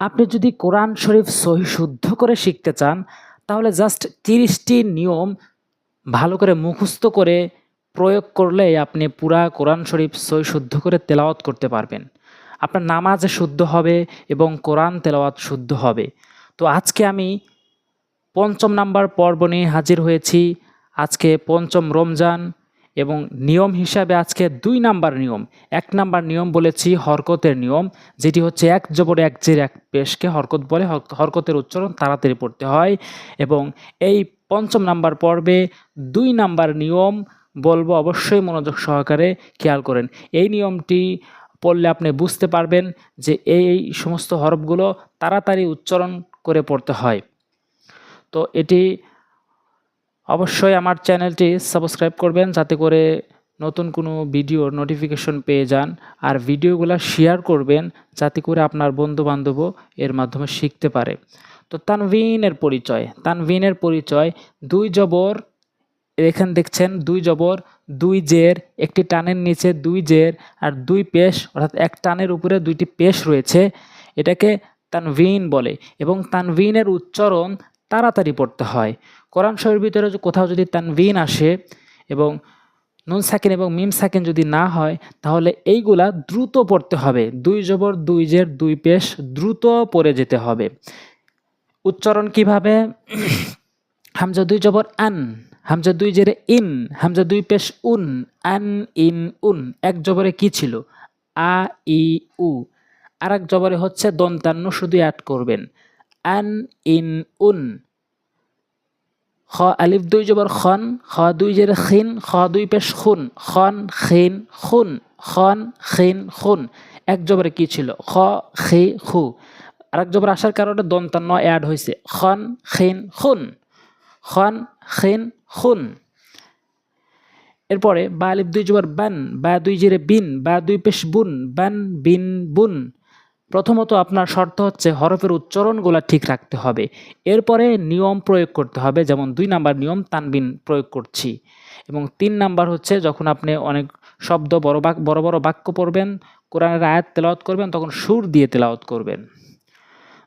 আপনি যদি কোরআন শরীফ সহি শুদ্ধ করে শিখতে চান, তাহলে জাস্ট তিরিশটি নিয়ম ভালো করে মুখস্থ করে প্রয়োগ করলেই আপনি পুরা কোরআন শরীফ সহি শুদ্ধ করে তেলাওয়াত করতে পারবেন। আপনার নামাজ শুদ্ধ হবে এবং কোরআন তেলাওয়াত শুদ্ধ হবে। তো আজকে আমি পঞ্চম নাম্বার পর্ব নিয়ে হাজির হয়েছি। আজকে পঞ্চম রমজান এবং নিয়ম হিসাবে আজকে দুই নাম্বার নিয়ম, এক নাম্বার নিয়ম বলেছি হরকতের নিয়ম, যেটি হচ্ছে এক জবর এক জের এক পেশকে হরকত বলে হরকতের উচ্চারণ তাড়াতাড়ি পড়তে হয় এবং এই পঞ্চম নাম্বার পর্বে দুই নাম্বার নিয়ম বলব অবশ্যই মনোযোগ সহকারে খেয়াল করেন। এই নিয়মটি পড়লে আপনি বুঝতে পারবেন যে এই এই সমস্ত হরফগুলো তাড়াতাড়ি উচ্চারণ করে পড়তে হয়। তো এটি অবশ্যই আমার চ্যানেলটি সাবস্ক্রাইব করবেন যাতে করে নতুন কোনো ভিডিওর নোটিফিকেশন পেয়ে যান। আর ভিডিওগুলো শেয়ার করবেন যাতে করে আপনার বন্ধু বান্ধবও এর মাধ্যমে শিখতে পারে। তো তানভিনের পরিচয় তানভিনের পরিচয়, দুই জবর, এখানে দেখছেন দুই জবর, দুই জের, একটি টানের নিচে দুই জের আর দুই পেশ, অর্থাৎ এক টানের উপরে দুইটি পেশ রয়েছে। এটাকে তানভিন বলে এবং তানভিনের উচ্চারণ তাড়াতাড়ি পড়তে হয়। কোরআন শরীর ভিতরে কোথাও যদি তানভিন আসে এবং নুন সাকিন এবং মিম সাকিন যদি না হয়, তাহলে এইগুলা দ্রুত পড়তে হবে। দুই জবর, দুই জের, দুই পেশ দ্রুত পড়ে যেতে হবে। উচ্চারণ কীভাবে? হামজা দুই জবর, আন। হামজা দুই জেরে ইন। হামজা দুই পেশ উন। আন, ইন, উন। এক জবরে কি ছিল? আ, ই, উ। আর এক জবরে হচ্ছে দন্তান্ন শুধু অ্যাড করবেন। আন ইন উন। খ, আলিফ দুই জবর খন, খ দুই জেরে খিন, খ দুই পেশ খুন, খন, খিন, খুন, খন, খিন, খুন। এক জবরে কি ছিল? খ, খি, খু। আরেক জবর আসার কারণে দন্তান্ন অ্যাড হয়েছে খন, খিন, খুন। খন, খিন, খুন। এরপরে বা আলিফ দুই জবর বান, বা দুই জেরে বিন, বা দুই পেশ বুন, বান, বিন, বুন। প্রথমত আপনার শর্ত হচ্ছে হরফের উচ্চারণগুলো ঠিক রাখতে হবে। এরপরে নিয়ম প্রয়োগ করতে হবে, যেমন দুই নাম্বার নিয়ম, তানবিন প্রয়োগ করছি। এবং তিন নাম্বার হচ্ছে, যখন আপনি অনেক শব্দ, বড় বাক, বড় বড় বাক্য পড়বেন, কোরআনের আয়াত তেলাওয়াত করবেন, তখন সুর দিয়ে তেলাওয়াত করবেন।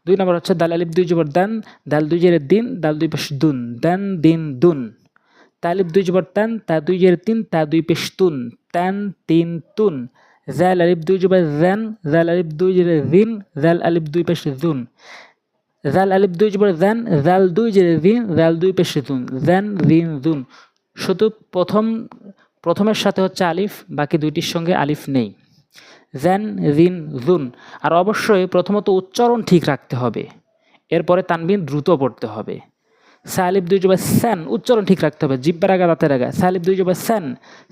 দুই নম্বর হচ্ছে, দাল আলিফ দুই জবর দান, দাল দুই জের দিন, দাল দুই পেশ দুন, দান দিন দুন। তালিফ দুই জবর তান তা দুই জের তিন, তা দুই পেশ তুন তান তিন তুন। জাল আলিফ দুই জবর জান জাল আলিফ দুই জের দিন জাল আলিফ দুই পেশ জুন জাল আলিফ দুই জবর জান জাল দুই জের দিন জাল দুই পেশ জান রিন জুন শুধু প্রথম প্রথমের সাথে হচ্ছে আলিফ, বাকি দুইটির সঙ্গে আলিফ নেই। জ্যান রিন জুন আর অবশ্যই প্রথমত উচ্চারণ ঠিক রাখতে হবে। এরপরে তানবিন দ্রুত পড়তে হবে। সালিব দুই জবা স্যান, উচ্চারণ ঠিক রাখতে হবে, জিব্বার আগা দাঁতের আগা সালিব দুই জবা স্যান,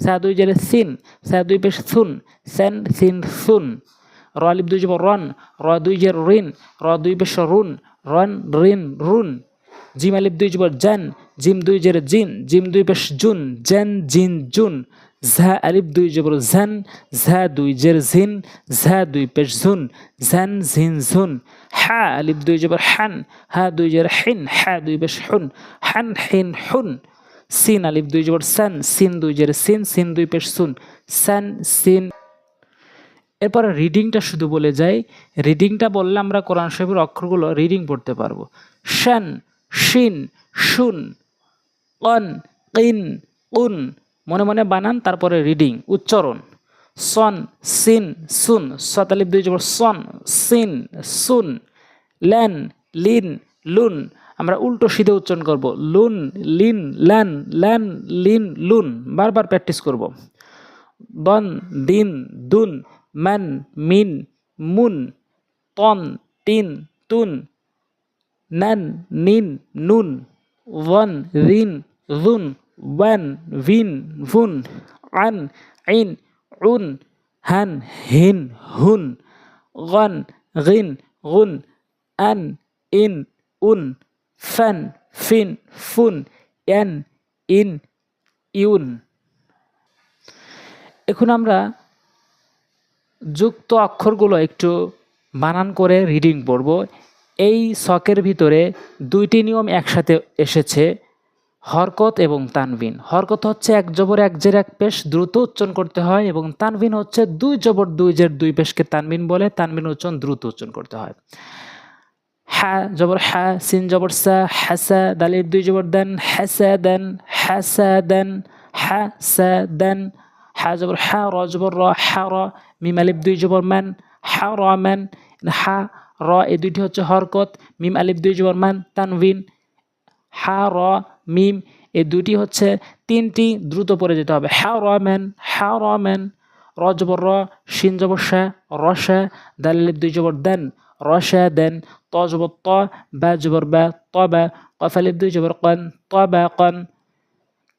সা দুই জেলে সিন, সা দুই পেশ সুন, স্যান, সিন, সুন। র আলিব দুই জবা রন, র দুই জের রিন র দুই পেশ রুন, রন রিন রুন। জিম আলিব দুই জবা জান, জিম দুই জের জিন, জিম দুই পেশ জুন, জেন, জিন, জুন। ঝা আলিফ দুই জবর ঝান, ঝা দুই জের ঝিন, ঝা দুই পেশ ঝুন, ঝান ঝিন ঝুন। হা আলিফ দুই জবর হান, হা দুই জের হিন, হা দুই পেশ হুন, হান হিন হুন। সিন আলিফ দুই জবর সান, সিন দুই জের সিন সিন দুই পেশ সুন সান, সিন। এরপরে রিডিংটা শুধু বলে যাই, রিডিংটা বললে আমরা কোরআন শরীফের অক্ষরগুলো রিডিং পড়তে পারব। শান, শিন, শুন, অন, কিন, উন মনে মনে বানান, তারপরে রিডিং উচ্চারণ। সন, সিন, সুন সতালিফ দুই জবর সন, সিন, সুন ল্যান লিন, লুন। আমরা উল্টো সিধে উচ্চারণ করব। লুন, লিন ল্যান ল্যান লিন, লুন। বারবার প্র্যাকটিস করব। দন, দিন, দুন, ম্যান, মিন, মুন, তন, তিন, তুন, ন্যান, নিন, নুন, ওয়ান, রিন, রুন। ওয়ান, ভিন, ভুন, আন আইন উন, হান, হিন, হুন, গন, গিন, গুন, আন, ইন, উন, ফান, ফিন, ফুন এন ইন, ইউন। এখন আমরা যুক্ত অক্ষরগুলো একটু বানান করে রিডিং পড়ব। এই শখের ভিতরে দুইটি নিয়ম একসাথে এসেছে। হরকত এবং তানবিন। হরকত হচ্ছে এক জবর এক জের এক পেশ দ্রুত উচ্চারণ করতে হয় এবং তানবিন হচ্ছে দুই জবর দুই জের দুই পেশকে তানবিন বলে, তানবিন উচ্চারণ দ্রুত উচ্চারণ করতে হয়। হা জবর হা, সিন জবর সা হাসা দালির দুই জবর দেন হাসা দেন হাসা দেন হাসা দেন, হা জবর হা, র জবর র, হা র, মিম আলিফ দুই জবর ম্যান হা র ম্যান হা, র, এই দুইটি হচ্ছে হরকত, মিম আলিফ দুই জবর মান তানভিন হা, র, মিম, এই দুটি হচ্ছে তিনটি দ্রুত পড়ে যেতে হবে। হা, র, ম্যান, হা, র, ম্যান, র জবর, র, শিন জবর, শা রসা দাল আলিফ দুই জবর, দেন রসা দেন, ত জবর, ত, বা জবর, বা, ত, বা, কফ দুই জবর, কন, ত কন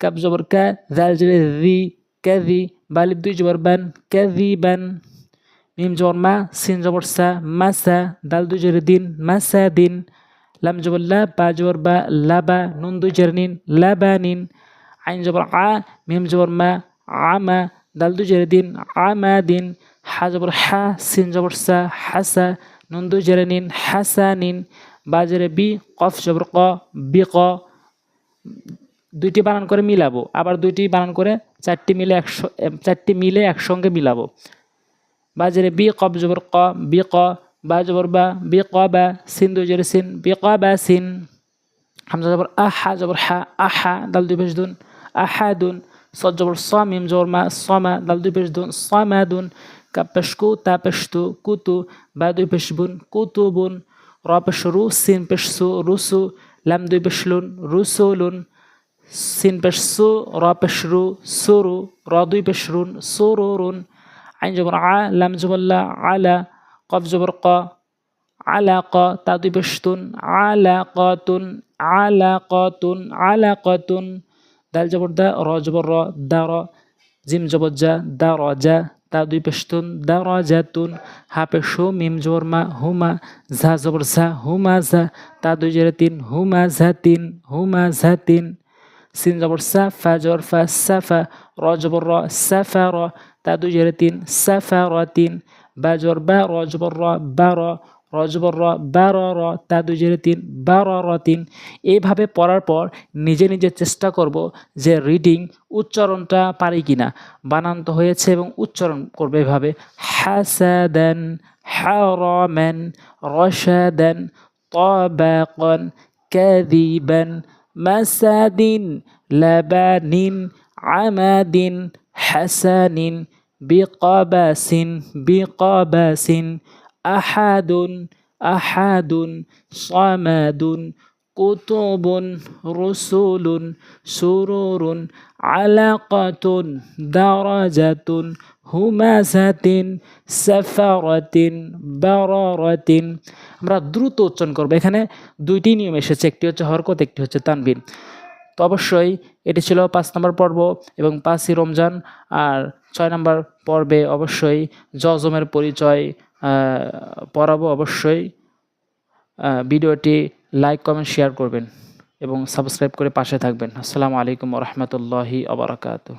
কাব জবর, কা, জাল জবর, রি কাযি বা আলিফ দুই জবর, বান কাযিবান মিম জবর, মা, সিন জবর, সা মাসা দাল, দুই জবর, দিন, মা মাসা দিন লাম জবর লা বা জবর বা লাবা নুন দুই জবর নিন লাবানিন আইন জবর আ মিম জবর মা আমা দাল দুই জবর দিন আমাদিন হা জবর হা সিন জবর সা হাসা নুন দুই জবর নিন হাসানিন বা জবর বি কফ জবর ক বি ক দুইটি বানান করে মিলাবো। আবার দুইটি বানান করে চারটি মিলে একশো চারটি মিলে একসঙ্গে মিলাবো। বাজরে বি কব জবর ক, বি ক বা জবর বা বি বা সিন দুই জবর সিন। বি বা সিন হামজা জবর আহা, জবর হা, আহা দাল দুই পেশ দুন আহাদুন সদ জবর স মিম জবর মা, সমা দাল দুই পেশ দুন সমাদুন কাপ পেশ কু, তা পেশ তু, কুতু, বা দুই পেশ বুন কুতুবুন র পেশ রু, সিন পেশ সু রুসু লাম দুই পেশ লুন রুসুলুন সিন পেশ সু, র পেশ রু সুরু র দুই পেশ রুন সুরুরুন আইন জবর আ, লাম জবল্লা আলা কফ জবর ক আলা ক তা দুই পেশতুন আলা কতুন আলা কতুন আলা কতুন দাল জবর দা, র জবর র, দা র, জিম জবর যা দা র যা তা দুই পেশতুন দা র জাতুন হা পেশু মিম জবর মা, হুমা, ঝা জবর ঝা, হুমা ঝা তা দুই জেরে তিন হুমা ঝা তিন হুমা ঝা তিন সিন জবর সা, ফা জবর ফা সাফা র জবর র সাফা র তা দুই জেরে তিন সাফা র তিন বা জবর বা র জবর র বা র র জবর র বা র র তা দুই জেরে তিন বা র র তিন এইভাবে পড়ার পর নিজে নিজে চেষ্টা করব যে রিডিং উচ্চারণটা পারি কিনা বানান তো হয়েছে এবং উচ্চারণ করবে এভাবে হাসাদান হারামান রশাদান طبقا كذبا مسد لبن عمد حسن بقبس بقبس أحد أحد صمد كتب رسل سرور علقة درجة হুমাসাতিন সাফারাতিন বারারাতিন আমরা দ্রুত উচ্চারণ করবো এখানে দুইটি নিয়ম এসেছে একটি হচ্ছে হরকত একটি হচ্ছে তানবিন তো অবশ্যই এটি ছিল পাঁচ নম্বর পর্ব এবং পাঁচই রমজান আর ছয় নম্বর পর্বে অবশ্যই জজমের পরিচয় পড়াবো অবশ্যই। ভিডিওটি লাইক কমেন্ট শেয়ার করবেন এবং সাবস্ক্রাইব করে পাশে থাকবেন। আসসালামু আলাইকুম রহমতুল্লাহি আবরাকাতু